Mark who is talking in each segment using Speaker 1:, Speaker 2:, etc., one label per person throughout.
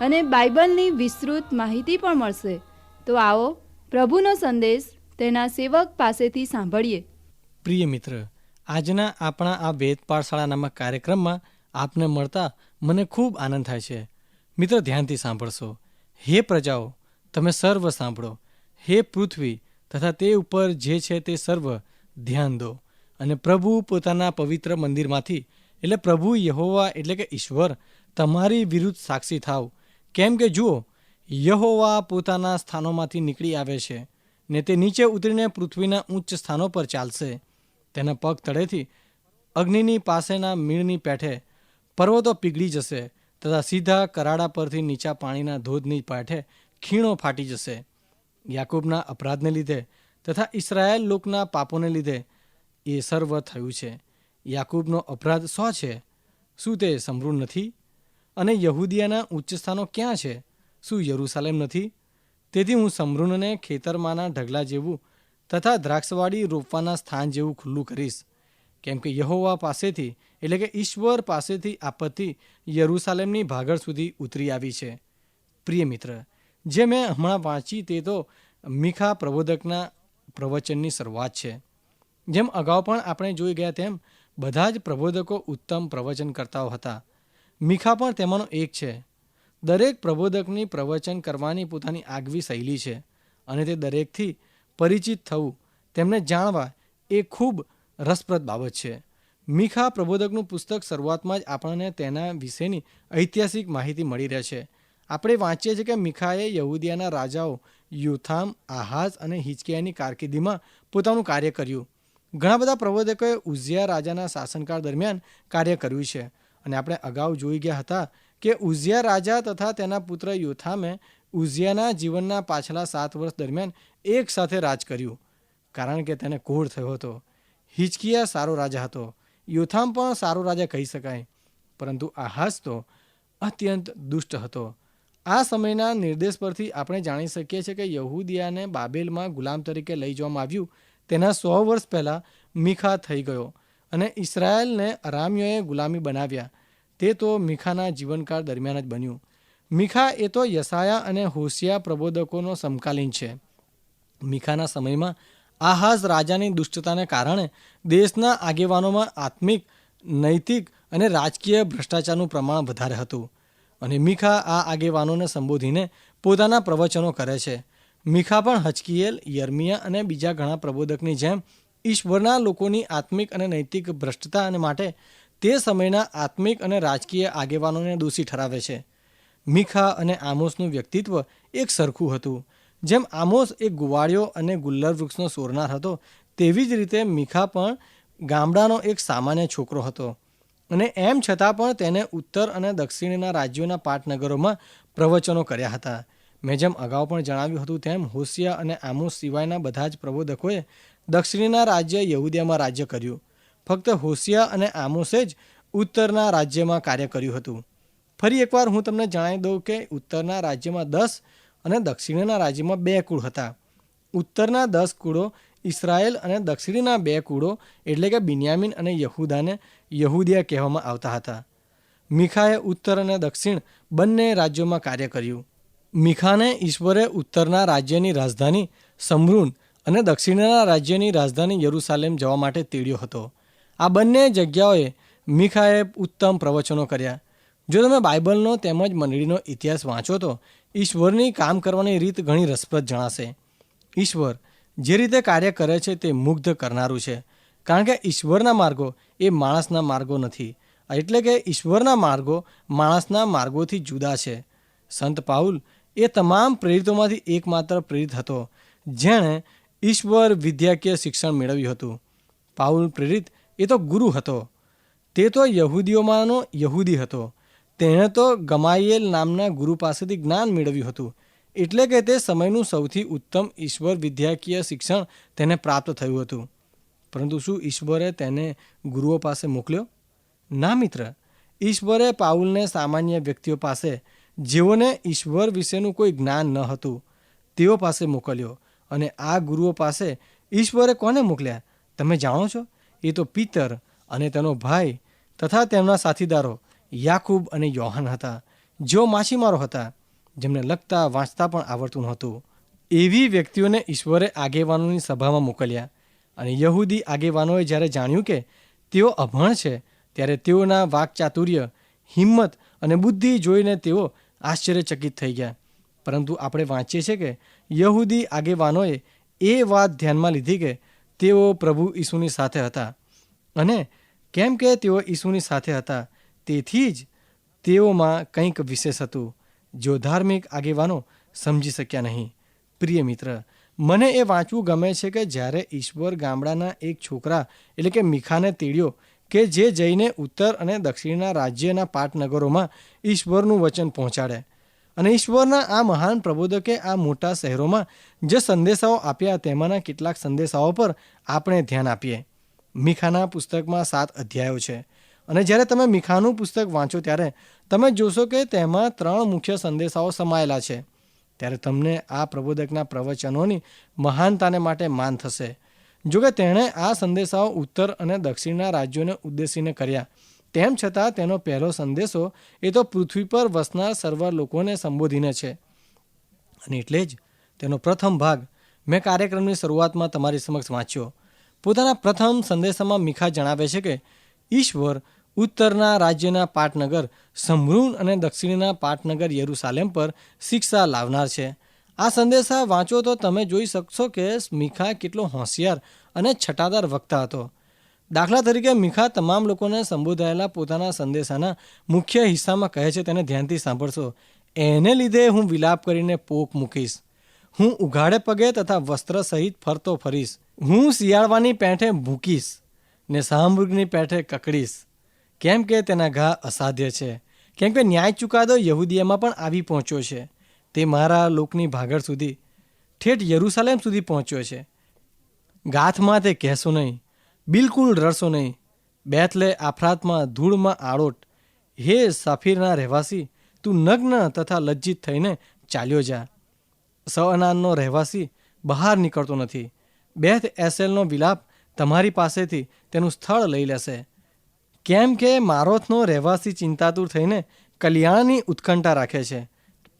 Speaker 1: અને બાઇબલની વિસ્તૃત માહિતી પણ મળશે. તો આવો પ્રભુનો સંદેશ તેના સેવક પાસેથી સાંભળીએ.
Speaker 2: પ્રિય મિત્ર, આજના આપણા આ વેદ પાઠશાળા નામક કાર્યક્રમમાં આપને મળતા મને ખૂબ આનંદ થાય છે. મિત્ર, ધ્યાનથી સાંભળશો. હે પ્રજાઓ, તમે સર્વ સાંભળો. હે પૃથ્વી તથા તે ઉપર જે છે તે સર્વ ધ્યાન દો. અને પ્રભુ પોતાના પવિત્ર મંદિરમાંથી, એટલે પ્રભુ યહોવા એટલે કે ઈશ્વર, તમારી વિરુદ્ધ સાક્ષી થાવ. કેમ કે જુઓ, યહોવા પોતાના સ્થાનોમાંથી નીકળી આવે છે ને તે નીચે ઉતરીને પૃથ્વીના ઉચ્ચ સ્થાનો પર ચાલશે. તેના પગ તળેથી અગ્નિની પાસેના મીણની પેઠે પર્વતો પીગળી જશે તથા સીધા કરાડા પરથી નીચા પાણીના ધોધની પેઠે ખીણો ફાટી જશે. યાકૂબના અપરાધને લીધે તથા ઇસરાયેલ લોકના પાપોને લીધે એ સર્વ થયું છે. યાકૂબનો અપરાધ શો છે? શું તે સમૃદ્ધ નથી? અને યહૂદિયાના ઉચ્ચ સ્થાનો ક્યાં છે? શું યરૂસાલેમ નથી? તેથી હું સમૃણને ખેતરમાંના ઢગલા જેવું તથા દ્રાક્ષવાડી રોપવાના સ્થાન જેવું ખુલ્લું કરીશ. કેમ કે યહોવા પાસેથી, એટલે કે ઈશ્વર પાસેથી આપત્તિ યરૂસાલેમની ભાગળ સુધી ઉતરી આવી છે. પ્રિય મિત્ર, જે મેં હમણાં વાંચી તે તો મીખા પ્રબોધકના પ્રવચનની શરૂઆત છે. જેમ અગાઉ પણ આપણે જોઈ ગયા તેમ, બધા જ પ્રબોધકો ઉત્તમ પ્રવચનકર્તાઓ હતા. મીખા પણ તેમાંનો એક છે. દરેક પ્રબોધકની પ્રવચન કરવાની પોતાની આગવી શૈલી છે અને તે દરેકથી પરિચિત થવું, તેમને જાણવા એ ખૂબ રસપ્રદ બાબત છે. મીખા પ્રબોધકનું પુસ્તક શરૂઆતમાં જ આપણને તેના વિશેની ઐતિહાસિક માહિતી મળી રહે છે. આપણે વાંચીએ છીએ કે મીખાએ યહૂદિયાના રાજાઓ યુથામ, આહાઝ અને હિચકિયાની કારકિર્દીમાં પોતાનું કાર્ય કર્યું. ઘણા બધા પ્રબોધકોએ ઉઝિયા રાજાના શાસનકાળ દરમિયાન કાર્ય કર્યું છે. અને આપણે અગાઉ જોઈ ગયા હતા કે ઉઝિયા રાજા તથા તેના પુત્ર યોથામે ઉઝિયાના જીવનના પાછલા સાત વર્ષ દરમિયાન એક સાથે રાજ કર્યું, કારણ કે તેને કોઢ થયો હતો. હિચકિયા સારો રાજા હતો. યોથામ પણ સારો રાજા કહી શકાય. પરંતુ આહાસ તો અત્યંત દુષ્ટ હતો. આ સમયના નિર્દેશ પરથી આપણે જાણી શકીએ છીએ કે યહૂદિયાને બાબેલમાં ગુલામ તરીકે લઈ જવામાં આવ્યું. તેના સો વર્ષ પહેલાં મીખા થઈ ગયો અને ઇસરાયલને અરામીઓએ ગુલામી બનાવ્યા. તે તો મીખાના જીવનકાળ દરમિયાન જ બન્યું. મીખા એ તો યસાયા અને હોશિયા પ્રબોધકોનો સમકાલીન છે. મીખાના સમયમાં આહાઝ રાજાની દુષ્ટતાને કારણે દેશના આગેવાનોમાં આત્મિક, નૈતિક અને રાજકીય ભ્રષ્ટાચારનું પ્રમાણ વધારે હતું. અને મીખા આ આગેવાનોને સંબોધીને પોતાના પ્રવચનો કરે છે. મીખા પણ હચકિયેલ, યર્મિયા અને બીજા ઘણા પ્રબોધકની જેમ ઈશ્વરના લોકોની આત્મિક અને નૈતિક ભ્રષ્ટતા અને માટે તે સમયના આત્મિક અને રાજકીય આગેવાનોને દોષી ઠરાવે છે. મીખા અને આમોસનું વ્યક્તિત્વ એક સરખું હતું. જેમ આમોસ એક ગુવાળિયો અને ગુલ્લર વૃક્ષનો સોરનાર હતો, તેવી જ રીતે મીખા પણ ગામડાનો એક સામાન્ય છોકરો હતો. અને એમ છતાં પણ તેને ઉત્તર અને દક્ષિણના રાજ્યોના પાટનગરોમાં પ્રવચનો કર્યા હતા. મેં જેમ અગાઉ પણ જણાવ્યું હતું તેમ હોશિયા અને આમોસ સિવાયના બધા જ પ્રબોધકોએ દક્ષિણના રાજ્ય યહૂદિયામાં રાજ્ય કર્યું. ફક્ત હોશિયા અને આમોસે જ ઉત્તરના રાજ્યમાં કાર્ય કર્યું હતું. ફરી એકવાર હું તમને જણાવી દઉં કે ઉત્તરના રાજ્યમાં દસ અને દક્ષિણના રાજ્યમાં બે કુળ હતા. ઉત્તરના દસ કુળો ઇસરાયેલ અને દક્ષિણના બે કુળો એટલે કે બિન્યામિન અને યહૂદાને યહૂદિયા કહેવામાં આવતા હતા. મીખાએ ઉત્તર અને દક્ષિણ બંને રાજ્યોમાં કાર્ય કર્યું. મીખાને ઈશ્વરે ઉત્તરના રાજ્યની રાજધાની સમૃન અને દક્ષિણના રાજ્યની રાજધાની યરૂસાલેમ જવા માટે તેડ્યો હતો. આ બંને જગ્યાઓએ મીખાએ ઉત્તમ પ્રવચનો કર્યા. જો તમે બાઇબલનો તેમજ મંડળીનો ઇતિહાસ વાંચો તો ઈશ્વરની કામ કરવાની રીત ઘણી રસપ્રદ જણાશે. ઈશ્વર જે રીતે કાર્ય કરે છે તે મુગ્ધ કરનારું છે. કારણ કે ઈશ્વરના માર્ગો એ માણસના માર્ગો નથી. એટલે કે ઈશ્વરના માર્ગો માણસના માર્ગોથી જુદા છે. સંત પાઉલ એ તમામ પ્રેરિતોમાંથી એકમાત્ર પ્રેરિત હતો, જેણે ઈશ્વર વિદ્યાકીય શિક્ષણ મેળવ્યું હતું. પાઉલ પ્રેરિત એ તો ગુરુ હતો. તે તો યહૂદીઓમાંનો યહૂદી હતો. તેણે તો ગમાયેલ નામના ગુરુ પાસેથી જ્ઞાન મેળવ્યું હતું. એટલે કે તે સમયનું સૌથી ઉત્તમ ઈશ્વર વિદ્યાકીય શિક્ષણ તેને પ્રાપ્ત થયું હતું. પરંતુ શું ઈશ્વરે તેને ગુરુઓ પાસે મોકલ્યો? ના, મિત્ર. ઈશ્વરે પાઉલને સામાન્ય વ્યક્તિઓ પાસે, જેઓને ઈશ્વર વિશેનું કોઈ જ્ઞાન ન હતું, તેઓ પાસે મોકલ્યો. અને આ ગુરુઓ પાસે ઈશ્વરે કોને મોકલ્યા? તમે જાણો છો? એ તો પિતર અને તેનો ભાઈ તથા તેમના સાથીદારો યાકૂબ અને યોહાન હતા, જેઓ માછીમારો હતા, જેમને લખતા, વાંચતા પણ આવડતું નહોતું. એવી વ્યક્તિઓને ઈશ્વરે આગેવાનોની સભામાં મોકલ્યા અને યહૂદી આગેવાનોએ જ્યારે જાણ્યું કે તેઓ અભણ છે, ત્યારે તેઓના વાકચાતુર્ય, હિંમત અને બુદ્ધિ જોઈને તેઓ આશ્ચર્યચકિત થઈ ગયા. પરંતુ આપણે વાંચીએ છીએ કે યહૂદી આગેવાનોએ એ વાત ધ્યાનમાં લીધી કે તેઓ પ્રભુ ઈસુની સાથે હતા. અને કેમ કે તેઓ ઈસુની સાથે હતા, તેથી જ તેઓમાં કંઈક વિશેષ હતું, જો ધાર્મિક આગેવાનો સમજી શક્યા નહીં. પ્રિય મિત્ર, મને એ વાંચવું ગમે છે કે જ્યારે ઈશ્વર ગામડાના એક છોકરા, એટલે કે મીખાને તેડ્યો, કે જે જઈને ઉત્તર અને દક્ષિણના રાજ્યના પાટનગરોમાં ઈશ્વરનું વચન પહોંચાડે. અને ઈશ્વરના આ મહાન પ્રબોધકે આ મોટા શહેરોમાં જે સંદેશાઓ આપ્યા તેમાંના કેટલાક સંદેશાઓ પર આપણે ધ્યાન આપીએ. મીખાના પુસ્તકમાં સાત અધ્યાયો છે. અને જ્યારે તમે મીખાનું પુસ્તક વાંચો ત્યારે તમે જોશો કે તેમાં ત્રણ મુખ્ય સંદેશાઓ સમાયેલા છે. ત્યારે તમને આ પ્રબોધકના પ્રવચનોની મહાનતાને માટે માન થશે. જોકે તેણે આ સંદેશાઓ ઉત્તર અને દક્ષિણના રાજ્યોને ઉદ્દેશીને કર્યા. તેમ છતાં તેનો પહેલો સંદેશો એ તો પૃથ્વી પર વસનાર સર્વ લોકોને સંબોધીને છે. અને એટલે જ તેનો પ્રથમ ભાગ મેં કાર્યક્રમની શરૂઆતમાં તમારી સમક્ષ વાંચ્યો. પોતાના પ્રથમ સંદેશામાં મીખા જણાવે છે કે ઈશ્વર ઉત્તરના રાજ્યના પાટનગર, સમૃણ અને દક્ષિણના પાટનગર યરુસાલેમ પર શિક્ષા લાવનાર છે. આ સંદેશા વાંચો તો તમે જોઈ શકશો કે મીખા કેટલો હોશિયાર અને છટાદાર વક્તા હતો. દાખલા તરીકે મીખા તમામ લોકોને સંબોધાયેલા પોતાના સંદેશાના મુખ્ય હિસ્સામાં કહે છે તેને ધ્યાનથી સાંભળશો. એને લીધે હું વિલાપ કરીને પોક મૂકીશ. હું ઉઘાડે પગે તથા વસ્ત્ર સહિત ફરતો ફરીશ. હું શિયાળવાની પેઠે ભૂકીશ ને સામૃગની પેઠે કકડીશ. કેમ કે તેના ઘા અસાધ્ય છે. કેમ કે ન્યાય ચુકાદો યહૂદીયામાં પણ આવી પહોંચ્યો છે. તે મારા લોકની ભાગળ સુધી, ઠેઠ યરુસાલેમ સુધી પહોંચ્યો છે. ગાથમાં તે કહેશો નહીં. બિલકુલ રડશો નહીં. બેથલે આફરાતમાં ધૂળમાં આળોટ હે સાફીરના રહેવાસી, તું નગ્ન તથા લજ્જિત થઈને ચાલ્યો જા. સઅનાનનો રહેવાસી બહાર નીકળતો નથી. બેથ એસેલનો વિલાપ તમારી પાસેથી તેનું સ્થળ લઈ લેશે. કેમ કે મારોથનો રહેવાસી ચિંતાતુર થઈને કલ્યાણની ઉત્કંઠા રાખે છે.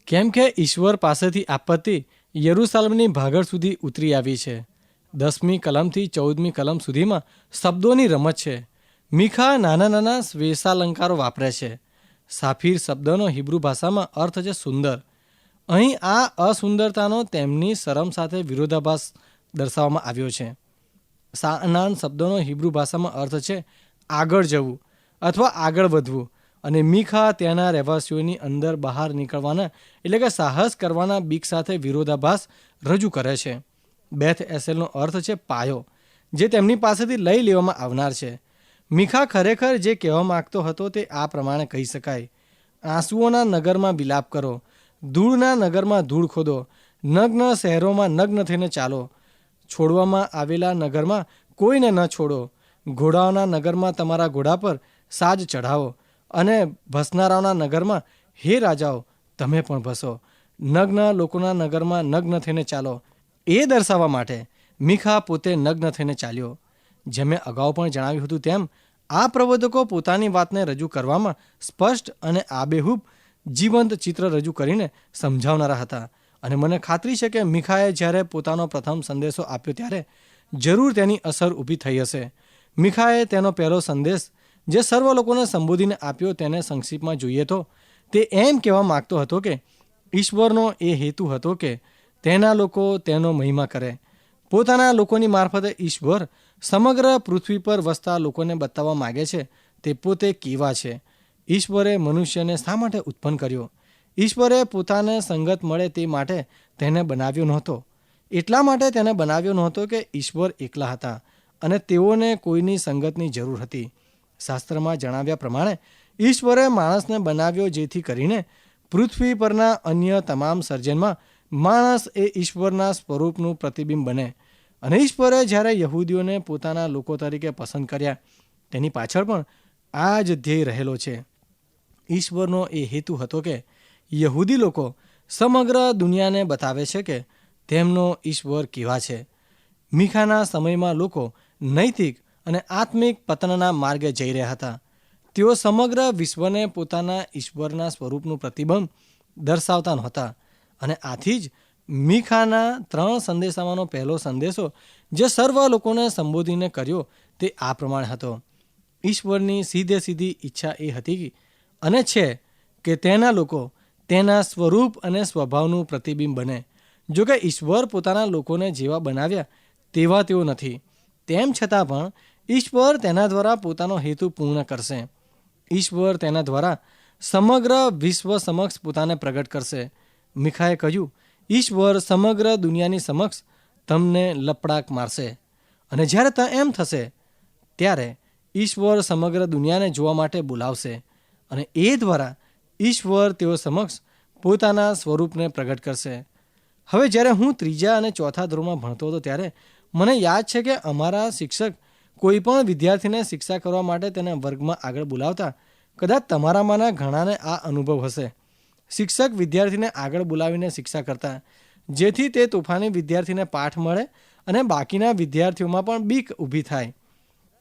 Speaker 2: કેમ કે ઈશ્વર પાસેથી આપત્તિ યરુસાલેમની ભાગળ સુધી ઉતરી આવી છે. દસમી કલમથી ચૌદમી કલમ સુધીમાં શબ્દોની રમત છે. મીખા નાના નાના સ્વેશાલંકારો વાપરે છે. સાફીર શબ્દનો હિબ્રુ ભાષામાં અર્થ છે સુંદર. અહીં આ અસુંદરતાનો તેમની શરમ સાથે વિરોધાભાસ દર્શાવવામાં આવ્યો છે. સાનાન શબ્દનો હિબ્રુ ભાષામાં અર્થ છે આગળ જવું અથવા આગળ વધવું અને મીખા ત્યાંના રહેવાસીઓની અંદર બહાર નીકળવાના એટલે કે સાહસ કરવાના બીક સાથે વિરોધાભાસ રજૂ કરે છે. બેથ એસેલનો અર્થ છે પાયો, જે તેમની પાસેથી લઈ લેવામાં આવનાર છે. મીખા ખરેખર જે કહેવા માગતો હતો તે આ પ્રમાણે કહી શકાય. આંસુઓના નગરમાં વિલાપ કરો, ધૂળના નગરમાં ધૂળ ખોદો, નગ્ન શહેરોમાં નગ્ન થઈને ચાલો. છોડવામાં આવેલા નગરમાં કોઈને ન છોડો. ઘોડાઓના નગરમાં તમારા ઘોડા પર સાજ ચઢાવો અને ભસનારાઓના નગરમાં, હે રાજાઓ, તમે પણ ભસો. નગ્ન લોકોના નગરમાં નગ્ન થઈને ચાલો. એ દર્શાવવા માટે મીખા પોતે નગ્ન થઈને ચાલ્યો. જેમ મેં અગાઉ પણ જણાવ્યું હતું તેમ, આ પ્રબોધકો પોતાની વાતને રજૂ કરવામાં સ્પષ્ટ અને આબેહૂબ જીવંત ચિત્ર રજૂ કરીને સમજાવનારા હતા. અને મને ખાતરી છે કે મીખાએ જ્યારે પોતાનો પ્રથમ સંદેશો આપ્યો ત્યારે જરૂર તેની અસર ઊભી થઈ હશે. મીખાએ તેનો પહેલો સંદેશ જે સર્વ લોકોને સંબોધીને આપ્યો તેને સંક્ષિપ્તમાં જોઈએ તો તે એમ કહેવા માગતો હતો કે, ઈશ્વરનો એ હેતુ હતો કે તેના લોકો તેનો મહિમા કરે. પોતાના લોકોની મારફતે ઈશ્વર સમગ્ર પૃથ્વી પર વસતા લોકોને બતાવવા માગે છે. તે પોતે કેવા છે? ઈશ્વરે મનુષ્યને શા માટે ઉત્પન્ન કર્યો? ઈશ્વરે પોતાને સંગત મળે તે માટે તેને બનાવ્યો નહોતો. એટલા માટે તેને બનાવ્યો નહોતો કે ઈશ્વર એકલા હતા અને તેઓને કોઈની સંગતની જરૂર હતી. શાસ્ત્રમાં જણાવ્યા પ્રમાણે, ઈશ્વરે માણસને બનાવ્યો જેથી કરીને પૃથ્વી પરના અન્ય તમામ સર્જનમાં માણસ એ ઈશ્વરના સ્વરૂપનું પ્રતિબિંબ બને. અને ઈશ્વરે જ્યારે યહૂદીઓને પોતાના લોકો તરીકે પસંદ કર્યા, તેની પાછળ પણ આ જ ધ્યેય રહેલો છે. ઈશ્વરનો એ હેતુ હતો કે યહૂદી લોકો સમગ્ર દુનિયાને બતાવે છે કે તેમનો ઈશ્વર કેવા છે. મીખાના સમયમાં લોકો નૈતિક અને આત્મિક પતનના માર્ગે જઈ રહ્યા હતા. તેઓ સમગ્ર વિશ્વને પોતાના ઈશ્વરના સ્વરૂપનું પ્રતિબંધ દર્શાવતા નહોતા. અને આથી જ મીખાના ત્રણ સંદેશામાંનો પહેલો સંદેશો જે સર્વ લોકોને સંબોધીને કર્યો તે આ પ્રમાણે હતો. ઈશ્વરની સીધે સીધી ઈચ્છા એ હતી અને છે કે તેના લોકો તેના સ્વરૂપ અને સ્વભાવનું પ્રતિબિંબ બને. જો કે ઈશ્વર પોતાના લોકોને જેવા બનાવ્યા તેવા તેઓ નથી. તેમ છતાં પણ ઈશ્વર તેના દ્વારા પોતાનો હેતુ પૂર્ણ કરશે. ઈશ્વર તેના દ્વારા સમગ્ર વિશ્વ સમક્ષ પોતાને પ્રગટ કરશે. મિખાએ કહ્યું, ઈશ્વર સમગ્ર દુનિયાની સમક્ષ તમને લપડાક મારશે. અને જ્યારે ત એમ થશે, ત્યારે ઈશ્વર સમગ્ર દુનિયાને જોવા માટે બોલાવશે. અને એ દ્વારા ઈશ્વર તેઓ સમક્ષ પોતાના સ્વરૂપને પ્રગટ કરશે. હવે જ્યારે હું ત્રીજા અને ચોથા ધોરણમાં ભણતો હતો, ત્યારે મને યાદ છે કે અમારા શિક્ષક કોઈ પણ વિદ્યાર્થીને શિક્ષા કરવા માટે તેને વર્ગમાં આગળ બોલાવતા કદાચ તમારામાંના ઘણાને આ અનુભવ હશે. શિક્ષક વિદ્યાર્થીને આગળ બોલાવીને શિક્ષા કરતા. જેથી તે તોફાની વિદ્યાર્થીને પાઠ મળે અને બાકીના વિદ્યાર્થીઓમાં પણ બીક ઊભી થાય.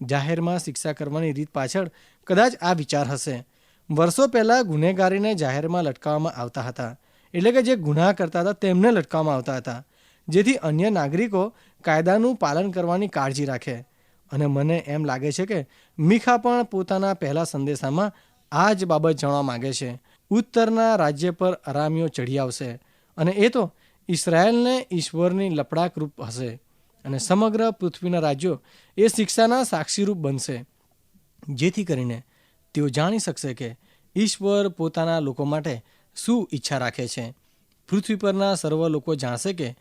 Speaker 2: જાહેરમાં શિક્ષા કરવાની રીત પાછળ કદાચ આ વિચાર હશે. વર્ષો પહેલાં ગુનેગારીને જાહેરમાં લટકાવવામાં આવતા હતા. એટલે કે જે ગુનાહ કરતા હતા તેમને લટકાવવામાં આવતા હતા. જેથી અન્ય નાગરિકો કાયદાનું પાલન કરવાની કાળજી રાખે. અને મને એમ લાગે છે કે મીખા પણ પોતાના પહેલા સંદેશામાં આ જ બાબત જાણવા માગે છે. ઉત્તરના રાજ્ય પર અરામીઓ ચઢી આવશે અને એ તો ઇસરાયેલને ઈશ્વરની લપડાક રૂપ હશે અને સમગ્ર પૃથ્વીના રાજ્યો એ શિક્ષાના સાક્ષીરૂપ બનશે. જેથી કરીને તેઓ જાણી શકશે કે ઈશ્વર પોતાના લોકો માટે શું ઈચ્છા રાખે છે. પૃથ્વી પરના સર્વ લોકો જાણશે કે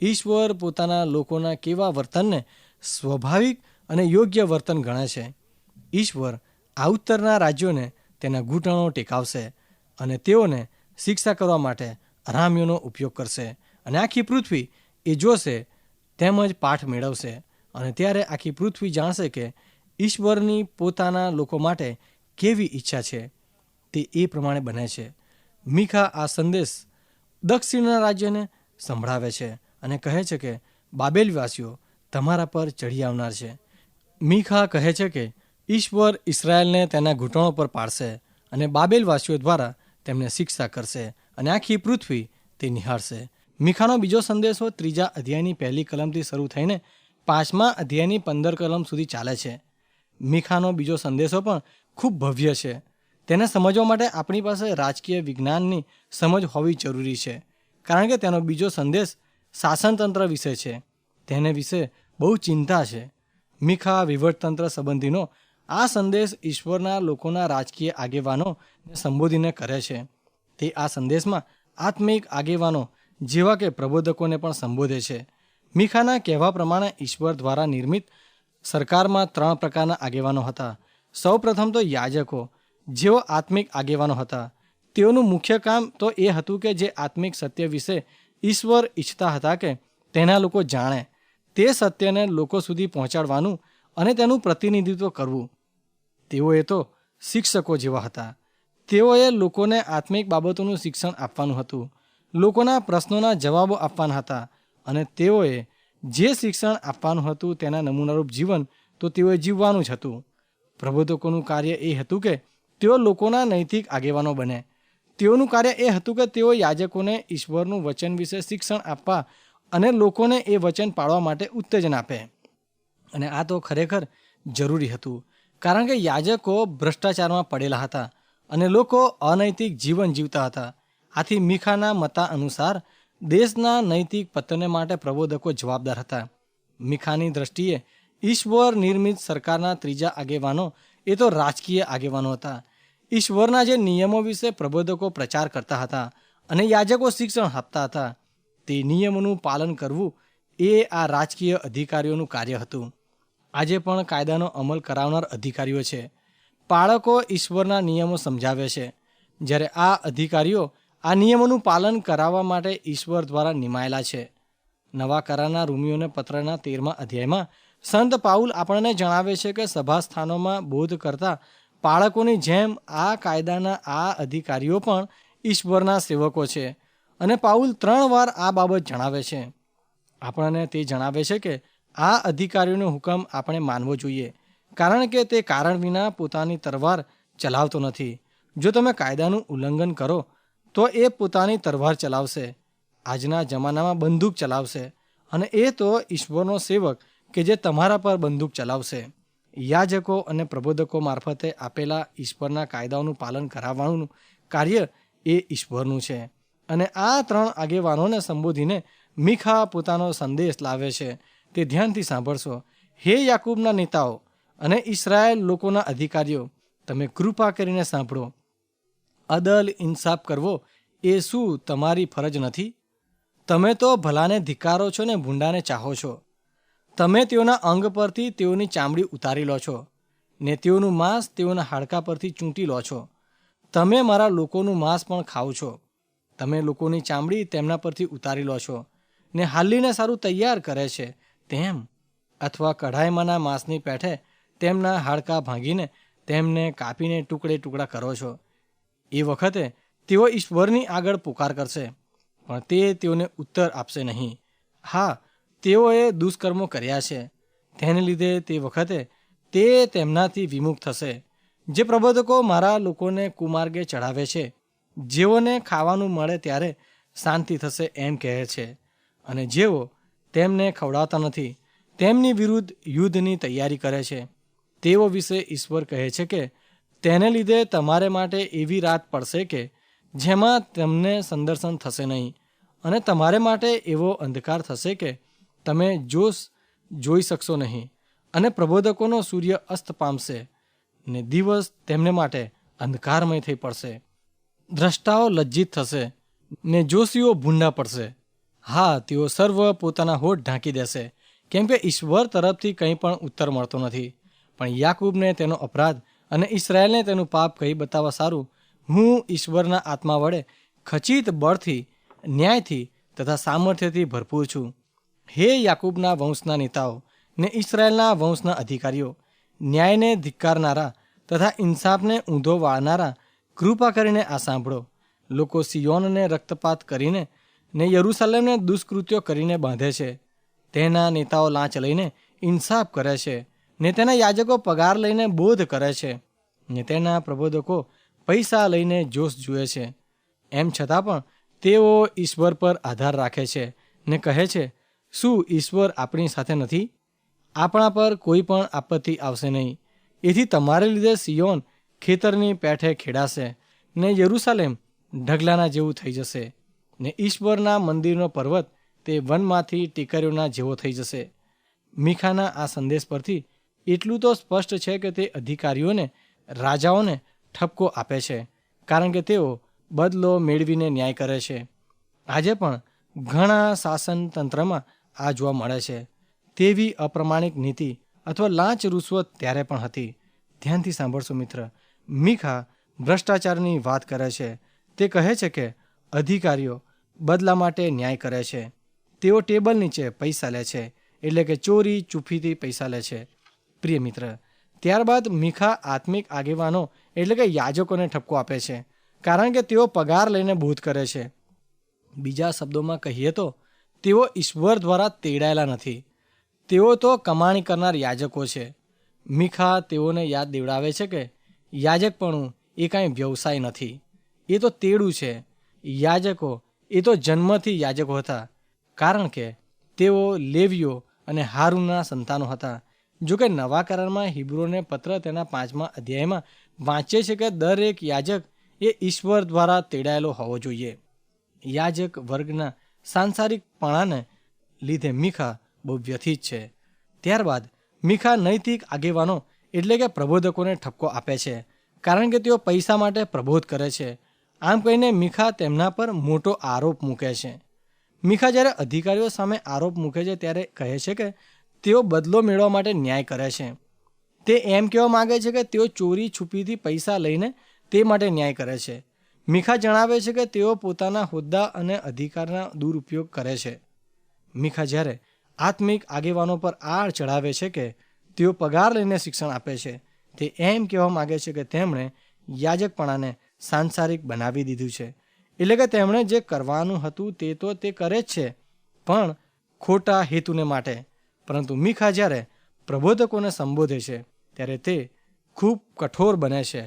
Speaker 2: ઈશ્વર પોતાના લોકોના કેવા વર્તનને સ્વાભાવિક અને યોગ્ય વર્તન ગણે છે. ઈશ્વર આ ઉત્તરના રાજ્યોને તેના ઘૂંટણો ટેકાવશે અને તેઓને શિક્ષા કરવા માટે અરામીઓનો ઉપયોગ કરશે. અને આખી પૃથ્વી એ જોશે, તેમજ પાઠ મેળવશે. અને ત્યારે આખી પૃથ્વી જાણશે કે ઈશ્વરની પોતાના લોકો માટે કેવી ઈચ્છા છે. તે એ પ્રમાણે બને છે. મીખા આ સંદેશ દક્ષિણના રાજ્યને સંભળાવે છે અને કહે છે કે, બાબેલવાસીઓ, તમારા પર ચઢી આવનાર છે. મીખા કહે છે કે ઈશ્વર ઇસરાયલને તેના ઘૂંટણો પર પાડશે અને બાબેલવાસીઓ દ્વારા તેમને શિક્ષા કરશે અને આખી પૃથ્વી તે નિહાળશે. મીખાનો બીજો સંદેશો ત્રીજા અધ્યાયની પહેલી કલમથી શરૂ થઈને પાંચમા અધ્યાયની પંદર કલમ સુધી ચાલે છે. મીખાનો બીજો સંદેશો પણ ખૂબ ભવ્ય છે. તેને સમજવા માટે આપણી પાસે રાજકીય વિજ્ઞાનની સમજ હોવી જરૂરી છે, કારણ કે તેનો બીજો સંદેશ શાસનતંત્ર વિશે છે. તેને વિશે બહુ ચિંતા છે. મીખા વહીવટતંત્ર સંબંધીનો આ સંદેશ ઈશ્વરના લોકોના રાજકીય આગેવાનોને સંબોધીને કરે છે. તે આ સંદેશમાં આત્મિક આગેવાનો જેવા કે પ્રબોધકોને પણ સંબોધે છે. મીખાના કહેવા પ્રમાણે ઈશ્વર દ્વારા નિર્મિત સરકારમાં ત્રણ પ્રકારના આગેવાનો હતા. સૌ પ્રથમ તો યાજકો, જેઓ આત્મિક આગેવાનો હતા. તેઓનું મુખ્ય કામ તો એ હતું કે જે આત્મિક સત્ય વિશે ઈશ્વર ઈચ્છતા હતા કે તેના લોકો જાણે. તે સત્યને લોકો સુધી પહોંચાડવાનું અને તેનું પ્રતિનિધિત્વ કરવું. તેઓએ તો શિક્ષકો જેવા હતા. તેઓએ લોકોને આત્મિક બાબતોનું શિક્ષણ આપવાનું હતું. લોકોના પ્રશ્નોના જવાબો આપવાના હતા અને તેઓએ જે શિક્ષણ આપવાનું હતું તેના નમૂનારૂપ જીવન તો તેઓએ જીવવાનું જ હતું. પ્રબોધકોનું કાર્ય એ હતું કે તેઓ લોકોના નૈતિક આગેવાનો બને. તેઓનું કાર્ય એ હતું કે તેઓ યાજકોને ઈશ્વરનું વચન વિશે શિક્ષણ આપવા અને લોકોને એ વચન પાળવા માટે ઉત્તેજન આપે. અને આ તો ખરેખર જરૂરી હતું. કારણ કે યાજકો ભ્રષ્ટાચારમાં પડેલા હતા અને લોકો અનૈતિક જીવન જીવતા હતા. આથી મીખાના મતા અનુસાર દેશના નૈતિક પતન માટે પ્રબોધકો જવાબદાર હતા. મીખાની દ્રષ્ટિએ ઈશ્વર નિર્મિત સરકારના ત્રીજા આગેવાનો એ તો રાજકીય આગેવાનો હતા. ઈશ્વરના જે નિયમો વિશે પ્રબોધકો પ્રચાર કરતા હતા અને યાજકો શિક્ષણ આપતા હતા, તે નિયમોનું પાલન કરવું એ આ રાજકીય અધિકારીઓનું કાર્ય હતું. આજે પણ કાયદાનો અમલ કરાવનાર અધિકારીઓ છે. બાળકો ઈશ્વરના નિયમો સમજાવે છે. જ્યારે આ અધિકારીઓ આ નિયમોનું પાલન કરાવવા માટે ઈશ્વર દ્વારા નિમાયેલા છે. નવા કરારના રૂમિયોને પત્રના તેરમા અધ્યાયમાં સંત પાઉલ આપણને જણાવે છે કે સભાસ્થાનોમાં બોધ કરતા બાળકોની જેમ આ કાયદાના આ અધિકારીઓ પણ ઈશ્વરના સેવકો છે. અને પાઉલ ત્રણ વાર આ બાબત જણાવે છે. આપણને તે જણાવે છે કે આ અધિકારીઓનો હુકમ આપણે માનવો જોઈએ. કારણ કે તે કારણ વિના પોતાની તરવાર ચલાવતો નથી. જો તમે કાયદાનું ઉલ્લંઘન કરો, તો એ પોતાની તરવાર ચલાવશે. આજના જમાનામાં બંદૂક ચલાવશે. અને એ તો ઈશ્વરનો સેવક કે જે તમારા પર બંદૂક ચલાવશે. યાજકો અને પ્રબોધકો મારફતે આપેલા ઈશ્વરના કાયદાઓનું પાલન કરાવવાનું કાર્ય એ ઈશ્વરનું છે. અને આ ત્રણ આગેવાનોને સંબોધીને મીખા પોતાનો સંદેશ લાવે છે. તે ધ્યાનથી સાંભળશો. હે યાકૂબના નેતાઓ અને ઇસરાયેલ લોકોના અધિકારીઓ, તમે કૃપા કરીને સાંભળો. અદલ ઇન્સાફ કરવો એ શું તમારી ફરજ નથી? તમે તો ભલાને ધિકારો છો ને ભૂંડાને ચાહો છો. તમે તેઓના અંગ પરથી તેઓની ચામડી ઉતારી લો છો ને તેઓનું માંસ તેઓના હાડકા પરથી ચૂંટી લો છો. તમે મારા લોકોનું માંસ પણ ખાઓ છો. તમે લોકોની ચામડી તેમના પરથી ઉતારી લો છો ને હાલીને સારું તૈયાર કરે છે. તેમ અથવા કઢાઈમાંના માંસની પેઠે તેમના હાડકાં ભાંગીને તેમને કાપીને ટુકડે ટુકડા કરો છો. એ વખતે તેઓ ઈશ્વરની આગળ પુકાર કરશે, પણ તે તેઓને ઉત્તર આપશે નહીં. હા, તેઓએ દુષ્કર્મો કર્યા છે. તેને લીધે તે વખતે તે તેમનાથી વિમુખ થશે. જે પ્રબોધકો મારા લોકોને કુમાર્ગે ચઢાવે છે, જેઓને ખાવાનું મળે ત્યારે શાંતિ થશે એમ કહે છે. અને જેઓ તેમને ખવડાવતા નથી. તેમની વિરુદ્ધ યુદ્ધની તૈયારી કરે છે. તેઓ વિશે ઈશ્વર કહે છે કે, તેને લીધે તમારે માટે એવી રાત પડશે કે, જેમાં તમને સંદર્શન થશે નહીં. અને તમારે માટે એવો અંધકાર થશે કે, તમે જોશ જોઈ શકશો નહીં. અને પ્રબોધકોનો સૂર્ય અસ્ત પામશે. ને દિવસ તેમને માટે અંધકારમય થઈ પડશે. દ્રષ્ટાઓ લજ્જિત થશે. ને જોશીઓ ભૂંડા પડશે. હા, તેઓ સર્વ પોતાના હોઠ ઢાંકી દેશે. કેમ કે ઈશ્વર તરફથી કંઈ પણ ઉત્તર મળતો નથી. પણ યાકૂબને તેનો અપરાધ અને ઇસરાયેલને તેનું પાપ કહી બતાવવા સારું, હું ઈશ્વરના આત્મા વડે ખચિત બળથી, ન્યાયથી તથા સામર્થ્યથી ભરપૂર છું. હે યાકૂબના વંશના નેતાઓ ને ઇસરાયેલના વંશના અધિકારીઓ, ન્યાયને ધિક્કારનારા તથા ઇન્સાફને ઊંધો વાળનારા, કૃપા કરીને આ સાંભળો. લોકો સિયોનને રક્તપાત કરીને ને યરૂશલેમને દુષ્કૃત્યો કરીને બાંધે છે. તેના નેતાઓ લાંચ લઈને ઇન્સાફ કરે છે ને તેના યાજકો પગાર લઈને બોધ કરે છે ને તેના પ્રબોધકો પૈસા લઈને જોશ જુએ છે. એમ છતાં પણ તેઓ ઈશ્વર પર આધાર રાખે છે ને કહે છે, શું ઈશ્વર આપણી સાથે નથી? આપણા પર કોઈ પણ આપત્તિ આવશે નહીં. એથી તમારે લીધે સિયોન ખેતરની પેઠે ખેડાશે ને યરુસાલેમ ઢગલાના જેવું થઈ જશે. ને ઈશ્વરના મંદિરનો પર્વત તે વનમાંથી ટીકરીઓના જેવો થઈ જશે. મીખાના આ સંદેશ પરથી એટલું તો સ્પષ્ટ છે કે તે અધિકારીઓને, રાજાઓને ઠપકો આપે છે, કારણ કે તેઓ બદલો મેળવીને ન્યાય કરે છે. આજે પણ ઘણા શાસન તંત્રમાં આ જોવા મળે છે. તેવી અપ્રમાણિક નીતિ અથવા લાંચ રૂશ્વત ત્યારે પણ હતી. ધ્યાનથી સાંભળશો મિત્ર, મીખા ભ્રષ્ટાચારની વાત કરે છે. તે કહે છે કે અધિકારીઓ બદલા માટે ન્યાય કરે છે. તેઓ ટેબલ નીચે પૈસા લે છે, એટલે કે ચોરી ચૂફીથી પૈસા લે છે. પ્રિય મિત્ર, ત્યારબાદ મીખા આત્મિક આગેવાનો એટલે કે યાજકોને ઠપકો આપે છે, કારણ કે તેઓ પગાર લઈને બોધ કરે છે. બીજા શબ્દોમાં કહીએ તો, તેઓ ઈશ્વર દ્વારા તેડાયેલા નથી. તેઓ તો કમાણી કરનાર યાજકો છે. મીખા તેઓને યાદ દેવડાવે છે કે, યાજકપણું એ કાંઈ વ્યવસાય નથી. એ તો તેડું છે. યાજકો, એ તો જન્મથી યાજકો હતા. કારણ કે તેઓ લેવીઓ અને હારુના સંતાનો હતા. જો કે નવા કરારમાં હિબ્રોને પત્ર તેના પાંચમા અધ્યાયમાં વાંચે છે કે દરેક યાજક એ ઈશ્વર દ્વારા તેડાયેલો હોવો જોઈએ. યાજક વર્ગના સાંસારિકપણાને લીધે મીખા બહુ વ્યથિત છે. ત્યારબાદ મીખા નૈતિક આગેવાનો એટલે કે પ્રબોધકોને ઠપકો આપે છે. કારણ કે તેઓ પૈસા માટે પ્રબોધ કરે છે. આમ કહીને મીખા તેમના પર મોટો આરોપ મૂકે છે. મીખા જ્યારે અધિકારીઓ સામે આરોપ મૂકે છે ત્યારે કહે છે કે તેઓ બદલો મેળવવા માટે ન્યાય કરે છે. તે એમ કહેવા માગે છે કે તેઓ ચોરી છુપીથી પૈસા લઈને તે માટે ન્યાય કરે છે. મીખા જણાવે છે કે તેઓ પોતાના હોદ્દા અને અધિકારના દુરુપયોગ કરે છે. મીખા જ્યારે આત્મિક આગેવાનો પર આળ ચઢાવે છે કે તેઓ પગાર લઈને શિક્ષણ આપે છે, તે એમ કહેવા માગે છે કે તેમણે યાજકપણાને સાંસારિક બનાવી દીધું છે. એટલે કે તેમણે જે કરવાનું હતું તે તો તે કરે જ છે, પણ ખોટા હેતુને માટે. પરંતુ મીખા જ્યારે પ્રબોધકોને સંબોધે છે, ત્યારે તે ખૂબ કઠોર બને છે.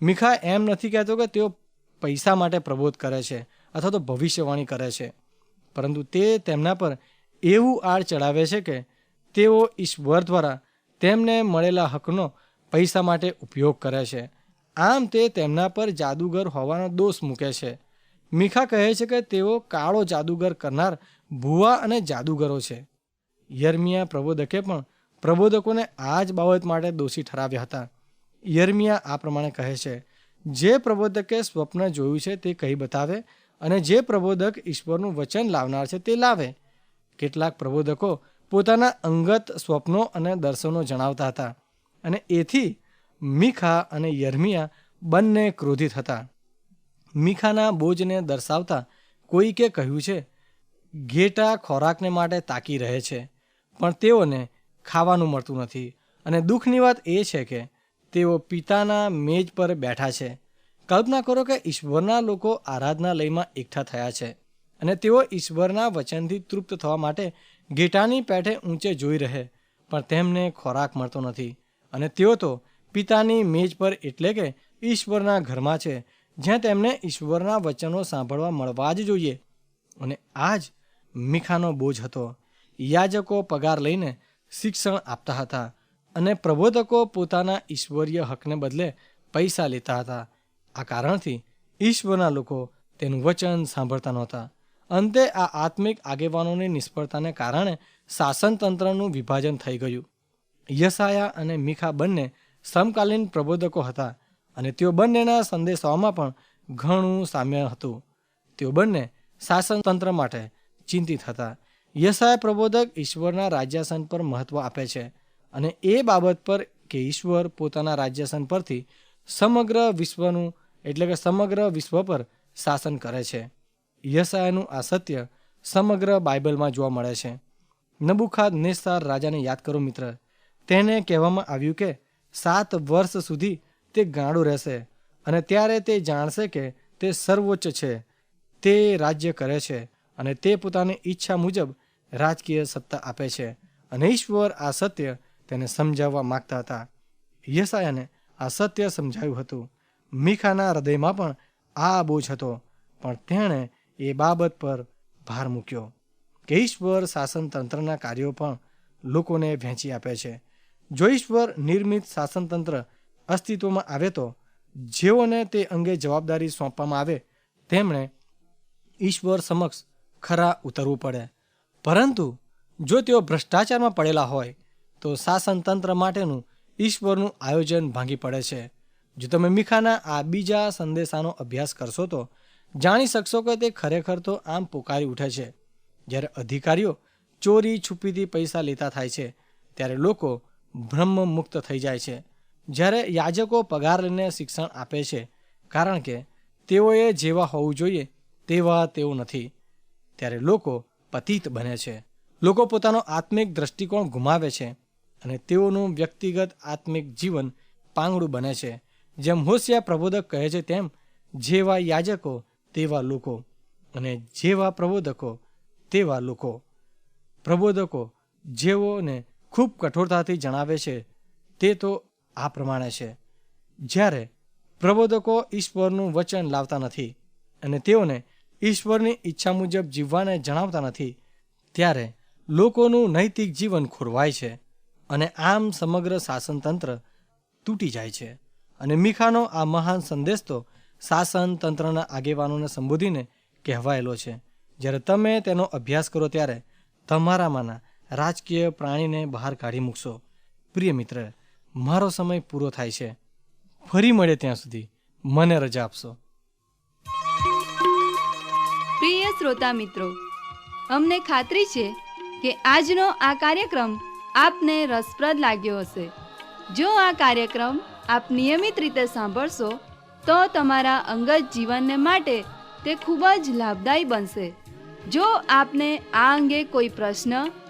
Speaker 2: મીખા એમ નથી કહેતો કે તેઓ પૈસા માટે પ્રબોધ કરે છે અથવા તો ભવિષ્યવાણી કરે છે. પરંતુ તે તેમના પર એવું આડ ચડાવે છે કે તેઓ ઈશ્વર દ્વારા તેમને મળેલા હકનો પૈસા માટે ઉપયોગ કરે છે. આમ તે તેમના પર જાદુગર હોવાનો દોષ મૂકે છે. મીખા કહે છે કે તેઓ કાળો જાદુગર કરનાર ભુવા અને જાદુગરો છે. યર્મિયા પ્રબોધકે પણ પ્રબોધકોને આ જ બાબત માટે દોષી ઠરાવ્યા હતા. યર્મિયા આ પ્રમાણે કહે છે, જે પ્રબોધકે સ્વપ્ન જોયું છે તે કહી બતાવે અને જે પ્રબોધક ઈશ્વરનું વચન લાવનાર છે તે લાવે. કેટલાક પ્રબોધકો પોતાના અંગત સ્વપ્નો અને દર્શનો જણાવતા હતા અને એથી મીખા અને યર્મિયા બંને ક્રોધિત હતા. મીખાના બોજને દર્શાવતા કોઈકે કહ્યું છે, ઘેટા ખોરાકને માટે તાકી રહે છે, પણ તેઓને ખાવાનું મળતું નથી. અને દુઃખની વાત એ છે કે તેઓ પિતાના મેજ પર બેઠા છે. કલ્પના કરો કે ઈશ્વરના લોકો આરાધનાલયમાં એકઠા થયા છે અને તેઓ ઈશ્વરના વચનથી તૃપ્ત થવા માટે ઘેટાની પેઠે ઊંચે જોઈ રહે, પણ તેમને ખોરાક મળતો નથી. અને તેઓ તો પિતાની મેજ પર એટલે કે ઈશ્વરના ઘરમાં છે, જ્યાં તેમને ઈશ્વરના વચનો સાંભળવા મળવા જ જોઈએ. અને આ જ મીખાનો બોજ હતો. યાજકો પગાર લઈને શિક્ષણ આપતા હતા અને પ્રબોધકો પોતાના ઈશ્વરીય હકને બદલે પૈસા લેતા હતા. આ કારણથી ઈશ્વરના લોકો તેનું વચન સાંભળતા નહોતા. અંતે આ આત્મિક આગેવાનોની નિષ્ફળતાને કારણે શાસનતંત્રનું વિભાજન થઈ ગયું. યસાયા અને મીખા બંને સમકાલીન પ્રબોધકો હતા અને તેઓ બંનેના સંદેશાઓમાં પણ ઘણું સામ્ય હતું. તેઓ બંને શાસનતંત્ર માટે ચિંતિત હતા. યશાય પ્રબોધક ઈશ્વરના રાજ્યાસન પર મહત્વ આપે છે અને એ બાબત પર કે ઈશ્વર પોતાના રાજ્યાસન પરથી સમગ્ર વિશ્વનું, એટલે કે સમગ્ર વિશ્વ પર શાસન કરે છે. યશાયાનું આ સત્ય સમગ્ર બાઇબલમાં જોવા મળે છે. નબુખાદ નેસાર રાજાને યાદ કરો મિત્ર. તેને કહેવામાં આવ્યું કે સાત વર્ષ સુધી તે ગાંડું રહેશે અને ત્યારે તે જાણશે કે તે સર્વોચ્ચ છે. તે રાજ્ય કરે છે અને તે પોતાની ઈચ્છા મુજબ રાજકીય સત્તા આપે છે અને ઈશ્વર આ સત્ય તેને સમજાવવા માંગતા હતા. યસાયાને આ સત્ય સમજાયું હતું. મીખાના હૃદયમાં પણ આ બોજ હતો, પણ તેણે એ બાબત પર ભાર મૂક્યો કે ઈશ્વર શાસન તંત્રના કાર્યો પણ લોકોને વહેંચી આપે છે. જો ઈશ્વર નિર્મિત શાસનતંત્ર અસ્તિત્વમાં આવે તો જેઓને તે અંગે જવાબદારી સોંપવામાં આવે, તેમણે ઈશ્વર સમક્ષ ખરા ઉતરવું પડે. પરંતુ જો તેઓ ભ્રષ્ટાચારમાં પડેલા હોય, તો શાસનતંત્ર માટેનું ઈશ્વરનું આયોજન ભાંગી પડે છે. જો તમે મીખાના આ બીજા સંદેશાનો અભ્યાસ કરશો તો જાણી શકશો કે તે ખરેખર તો આમ પોકારી ઉઠે છે. જ્યારે અધિકારીઓ ચોરી, છુપીથી પૈસા લેતા થાય છે, ત્યારે લોકો બ્રહ્મ મુક્ત થઈ જાય છે. જ્યારે યાજકો પગાર લઈને શિક્ષણ આપે છે, કારણ કે તેઓએ જેવા હોવું જોઈએ તેવા તેઓ નથી. ત્યારે લોકો પતિત બને છે. લોકો પોતાનો આત્મિક દ્રષ્ટિકોણ ગુમાવે છે અને તેઓનું વ્યક્તિગત આત્મિક જીવન પાંગડું બને છે. જેમ હોશિયા પ્રબોધક કહે છે તેમ, જેવા યાજકો તેવા લોકો અને જેવા પ્રબોધકો તેવા લોકો. પ્રબોધકો જેઓને ખૂબ કઠોરતાથી જણાવે છે, તે તો આ પ્રમાણે છે. જ્યારે પ્રબોધકો ઈશ્વરનું વચન લાવતા નથી અને તેઓને ઈશ્વરની ઈચ્છા મુજબ જીવવાને જણાવતા નથી, ત્યારે લોકોનું નૈતિક જીવન ખોરવાય છે અને આમ સમગ્ર શાસનતંત્ર તૂટી જાય છે. અને મીખાનો આ મહાન સંદેશ તો શાસન તંત્રના આગેવાનોને સંબોધીને કહેવાયેલો છે. જ્યારે તમે તેનો અભ્યાસ કરો ત્યારે તમારામાંના રાજકીય પ્રાણીને બહાર કાઢી મૂકશો. પ્રિય મિત્ર, મારો સમય પૂરો થાય છે. ફરી મળે ત્યાં સુધી. મને રજા આપશો.
Speaker 1: પ્રિય શ્રોતા મિત્રો, અમને ખાતરી છે કે આજનો આ કાર્યક્રમ આપને રસપ્રદ લાગ્યો હશે. જો આ કાર્યક્રમ આપ નિયમિત રીતે સાંભળશો, તો તમારા અંગત જીવનને માટે તે ખૂબ જ લાભદાયી બનશે. જો આપને આ અંગે કોઈ પ્રશ્ન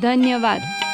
Speaker 1: ધન્યવાદ.